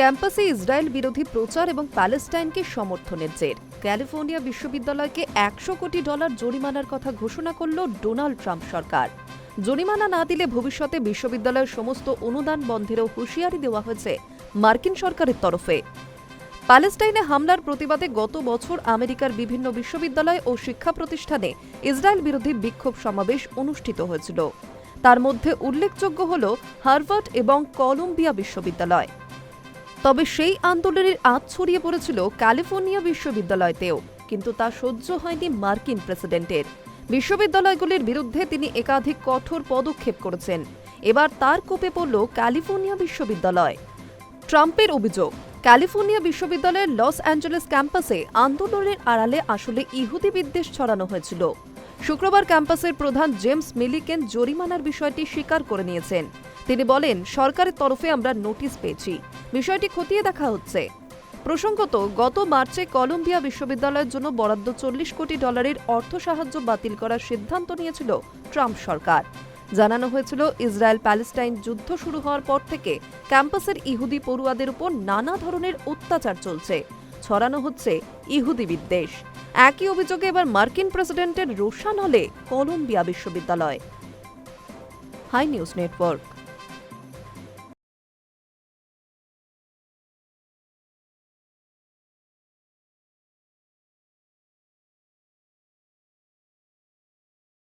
ক্যাম্পাসে ইসরায়েল বিরোধী প্রচার এবং প্যালেস্টাইনকে সমর্থনের জের। ক্যালিফোর্নিয়া বিশ্ববিদ্যালয়কে একশো কোটি ডলার জরিমানার কথা ঘোষণা করল ডোনাল্ড ট্রাম্প সরকার। জরিমানা না দিলে ভবিষ্যতে বিশ্ববিদ্যালয়ের সমস্ত অনুদান বন্ধেরও হুঁশিয়ারি দেওয়া হয়েছে মার্কিন সরকারের তরফে। প্যালেস্টাইনে হামলার প্রতিবাদে গত বছর আমেরিকার বিভিন্ন বিশ্ববিদ্যালয় ও শিক্ষা প্রতিষ্ঠানে ইসরায়েল বিরোধী বিক্ষোভ সমাবেশ অনুষ্ঠিত হয়েছিল। তার মধ্যে উল্লেখযোগ্য হল হার্ভার্ড এবং কলম্বিয়া বিশ্ববিদ্যালয়। তবে সেই আন্দোলনের আঁচ ছড়িয়ে পড়েছিল ক্যালিফোর্নিয়া বিশ্ববিদ্যালয়তেও, কিন্তু তা সহ্য হয়নি মার্কিন প্রেসিডেন্টের। বিশ্ববিদ্যালয়গুলির বিরুদ্ধে তিনি একাধিক কঠোর পদক্ষেপ করেছেন। এবার তার কোপে পড়ল ক্যালিফোর্নিয়া বিশ্ববিদ্যালয়। ট্রাম্পের অভিযোগ, ক্যালিফোর্নিয়া বিশ্ববিদ্যালয়ের লস অ্যাঞ্জেলেস ক্যাম্পাসে আন্দোলনের আড়ালে আসলে ইহুদি বিদ্বেষ ছড়ানো হয়েছিল। শুক্রবার ক্যাম্পাসের প্রধান জেমস মিলিকেন জরিমানার বিষয়টি স্বীকার করে নিয়েছেন। তিনি বলেন, সরকারের তরফে আমরা নোটিশ পেয়েছি। বিষয়টি খতিয়ে দেখা হচ্ছে। প্রসঙ্গত, গত মার্চে কলম্বিয়া বিশ্ববিদ্যালয়ের জন্য বরাদ্দ চল্লিশ কোটি ডলারের অর্থ সাহায্য বাতিল করার সিদ্ধান্ত নিয়েছিল ট্রাম্প সরকার। জানানো হয়েছিল ইসরায়েল প্যালেস্টাইন যুদ্ধ শুরু হওয়ার পর থেকে ক্যাম্পাসের ইহুদি পড়ুয়াদের উপর নানা ধরনের অত্যাচার চলছে। ছড়ানো হচ্ছে ইহুদি বিদ্বেষ। একই অভিযোগে এবার মার্কিন প্রেসিডেন্টের রোশান হলে কলম্বিয়া বিশ্ববিদ্যালয়। Hi news network.